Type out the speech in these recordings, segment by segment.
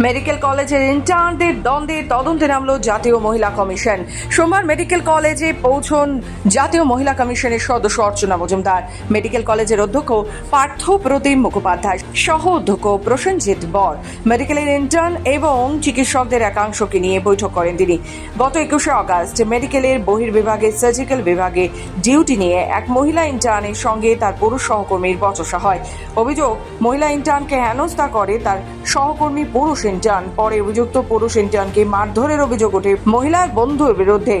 Medical কলেজের ইন্টার্নদের দ্বন্দ্বে তদন্তে নামলো জাতীয় মহিলা কমিশন। সোমবার মেডিকেল কলেজে পৌঁছন জাতীয় মহিলা কমিশনের সদস্য অর্চনা মজুমদার, মেডিকেল কলেজের অধ্যক্ষ পার্থ প্রতিম মুখোপাধ্যায়, সহ অধ্যক্ষ প্রসেনজিৎ বর। মেডিকেলের ইন্টার্ন এবং চিকিৎসকদের একাংশকে নিয়ে বৈঠক করেন তিনি। গত একুশে আগস্ট মেডিকেলের বহির্বিভাগে, সার্জিক্যাল বিভাগে ডিউটি নিয়ে এক মহিলা ইন্টার্নের সঙ্গে তার পুরুষ সহকর্মীর বচসা হয়। অভিযোগ, মহিলা ইন্টার্নকে হেনস্থা করে তার সহকর্মী পুরুষ ইন্টার্ন পরে অভিযুক্ত পুরুষ ইন্টার্নকে মারধরের অভিযোগ ওঠে মহিলার বন্ধুর বিরুদ্ধে।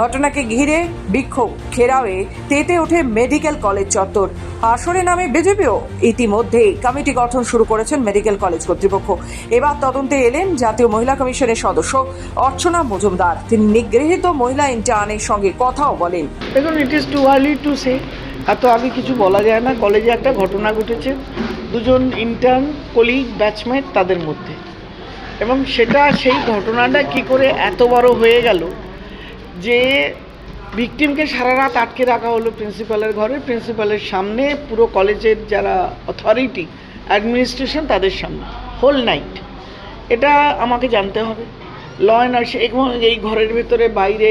ঘটনাকে ঘিরে বিক্ষোভ। ঘেরাওয়ে তেতে ওঠে মেডিকেল কলেজ চত্বর। আসরে নামে বিজেপিও ইতিমধ্যেই কমিটি গঠন শুরু করেছেন মেডিকেল কলেজ কর্তৃপক্ষ। এবার তদন্তে এলেন জাতীয় মহিলা কমিশনের সদস্য অর্চনা মজুমদার। তিনি নিগৃহীত মহিলা ইন্টার্নের সঙ্গে কথাও বলেন। দেখুন it is too early to say এত আগে কিছু বলা যায় না। কলেজে একটা ঘটনা ঘটেছে। দুজন ইন্টার্ন কলিগ ব্যাচমেট তাদের মধ্যে। এবং সেটা, সেই ঘটনাটা কি করে এত বড় হয়ে গেল যে ভিকটিমকে সারা রাত আটকে রাখা হলো প্রিন্সিপালের ঘরে। প্রিন্সিপালের সামনে পুরো কলেজের যারা অথরিটি অ্যাডমিনিস্ট্রেশন তাদের সামনে। হোল নাইট এটা আমাকে জানতে হবে। ল অ্যান্ড এবং এই ঘরের ভেতরে বাইরে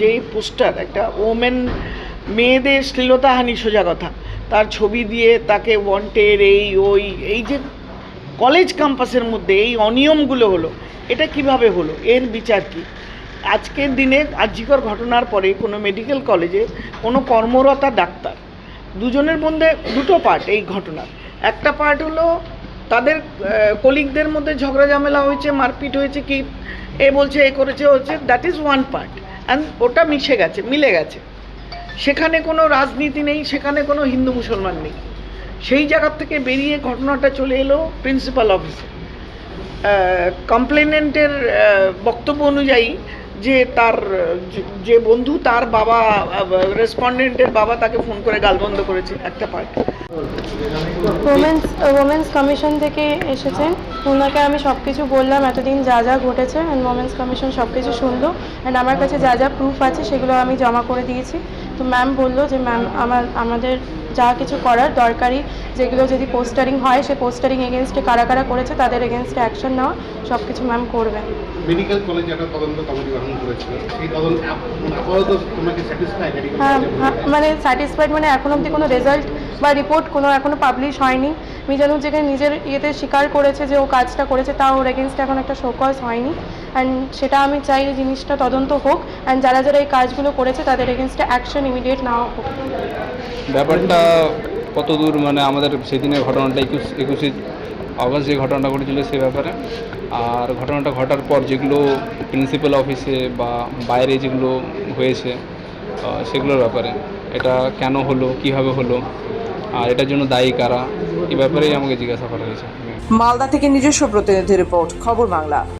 যেই পোস্টার, একটা ওমেন মেয়েদের শ্লীলতাহানি সোজা কথা। তার ছবি দিয়ে তাকে ওয়ান্টেড এই, ওই, এই যে কলেজ ক্যাম্পাসের মধ্যে এই অনিয়মগুলো হলো, এটা কীভাবে হলো? এর বিচার কি? আজকের দিনে আর্যিকর ঘটনার পরে কোনো মেডিকেল কলেজে কোনো কর্মরতা ডাক্তার। দুজনের মধ্যে দুটো পার্ট এই ঘটনার। একটা পার্ট হলো তাদের কলিগদের মধ্যে ঝগড়া ঝামেলা হয়েছে, মারপিট হয়েছে, কি এ বলছে, এ করেছে হচ্ছে that is one part and ওটা মিশে গেছে, মিলে গেছে। সেখানে কোনো রাজনীতি নেই, সেখানে কোনো হিন্দু মুসলমান নেই। সেই জায়গার থেকে বেরিয়ে ঘটনাটা চলে এলো প্রিন্সিপাল অফিসে কমপ্লেনেন্টের বক্তব্য অনুযায়ী যে তার, যে- বন্ধু তার বাবা, রেসপন্ডেন্টের বাবা তাকে ফোন করে গালবন্ধ করেছে, একটা পার্ট ওমেন্স ওমেন্স কমিশন থেকে এসেছেন ওনাকে আমি সব কিছু বললাম, এতদিন যা যা ঘটেছে অ্যান্ড ওমেন্স কমিশন সব কিছু শুনলো। অ্যান্ড আমার কাছে যা যা প্রুফ আছে, সেগুলো আমি জমা করে দিয়েছি। তো ম্যাম বলল যে ম্যাম আমার আমাদের যা কিছু করার দরকারি যেগুলো যদি পোস্টারিং হয় সে পোস্টারিং এগেনস্টে কারা কারা করেছে তাদের এগেনস্টে অ্যাকশন নেওয়া সব কিছু ম্যাম করবেন মেডিকেল কলেজ একটা তদন্ত কমিটি গঠন করেছিল। সেই তদন্ত আপাতত তোমাকে হ্যাঁ হ্যাঁ, মানে স্যাটিসফাইড মানে এখন অবধি কোনো রেজাল্ট বা রিপোর্ট কোনো এখনও পাবলিশ হয়নি। মিজানুর যেখানে নিজের ইয়েতে স্বীকার করেছে যে ও কাজটা করেছে তা ওর এগেনস্টে এখন একটা শোকজ হয়নি। অ্যান্ড সেটা আমি চাই যে জিনিসটা তদন্ত হোক অ্যান্ড যারা যারা এই কাজগুলো করেছে, তাদের এগেনস্টে অ্যাকশন ইমিডিয়েট নেওয়া হোক। ব্যাপারটা কত দূর মানে আমাদের সেদিনের ঘটনাটা, একুশ, একুশে আগস্ট যে ঘটনাটা ঘটেছিল সে ব্যাপারে। আর ঘটনাটা ঘটার পর যেগুলো প্রিন্সিপাল অফিসে বা বাইরে যেগুলো হয়েছে সেগুলোর ব্যাপারে। এটা কেন হলো, কীভাবে হলো? আর এটার জন্য দায়ী কারা? এ ব্যাপারেই আমাকে জিজ্ঞাসা করা হয়েছে। মালদা থেকে নিজস্ব প্রতিনিধি রিপোর্ট, খবর বাংলা।